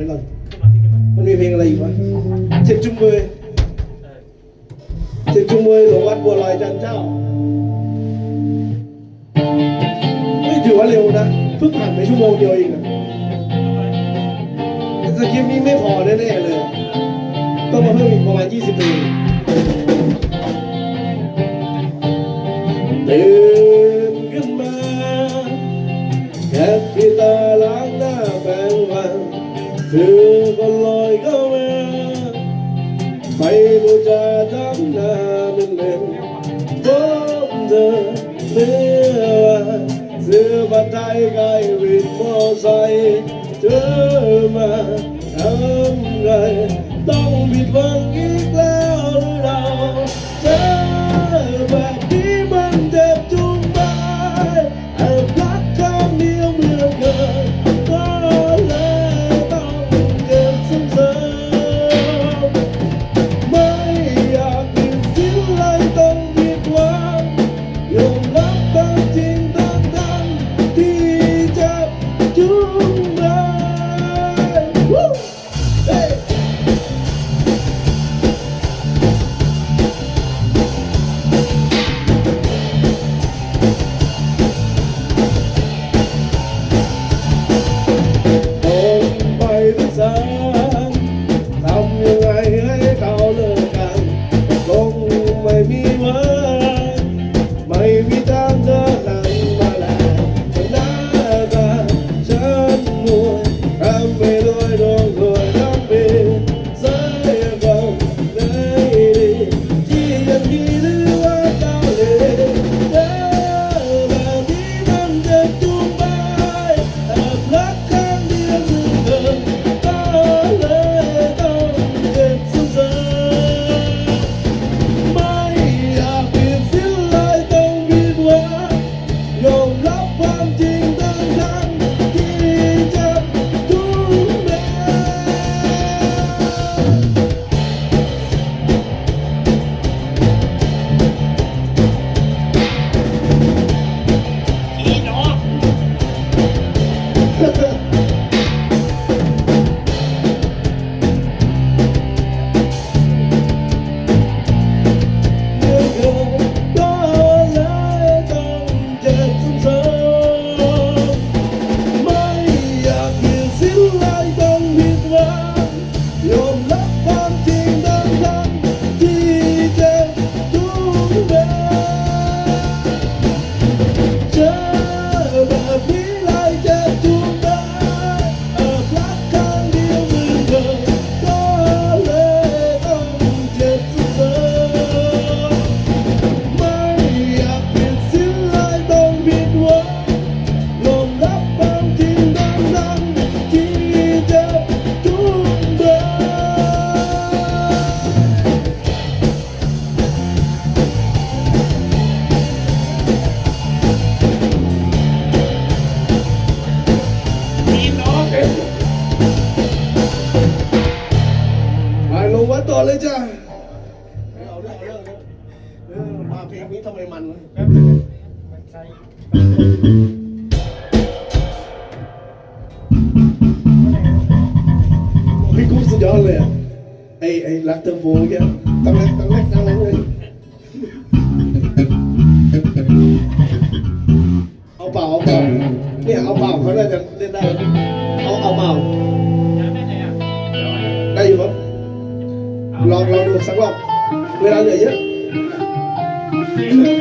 ไปก่อน มันมีเพลงอะไรอีกวะเจ็บจุงมือเจ็บจุงมือหลวงวัดบัวลอยจันเจ้าไม่ถือว่าเร็วนะ เพิ่งผ่านไปชั่วโมงเดียวเองนะสกิปนี้ไม่พอแน่ๆเลย ต้องมาเพิ่มอีกประมาณ 20เพลงตื่นขึ้นมาแค่ที่ตาล้างหน้าแปรงฟัน เธอก็ลอยเข้ามาไม่รู้จะทำหน้าเป็นเล่นพบเธอเมื่อวันเสื้อผ้าไทยกายวินมอไซค์เธอมา ไปลงวัดต่อเลยจ้าไม่เอาเรื่องเอาเรื่องเออมาเพลงนี้ทำไมมันวะมันใช่พี่กุ๊กสุดยอดเลยอะไอไอรักเทอร์โบเงี้ยตั้งแรกตั้งแรกตั้งแรกเลย ได้อยู่ครับลองลองดูสักรอบเวลาเหลือเยอะพี่บนทำ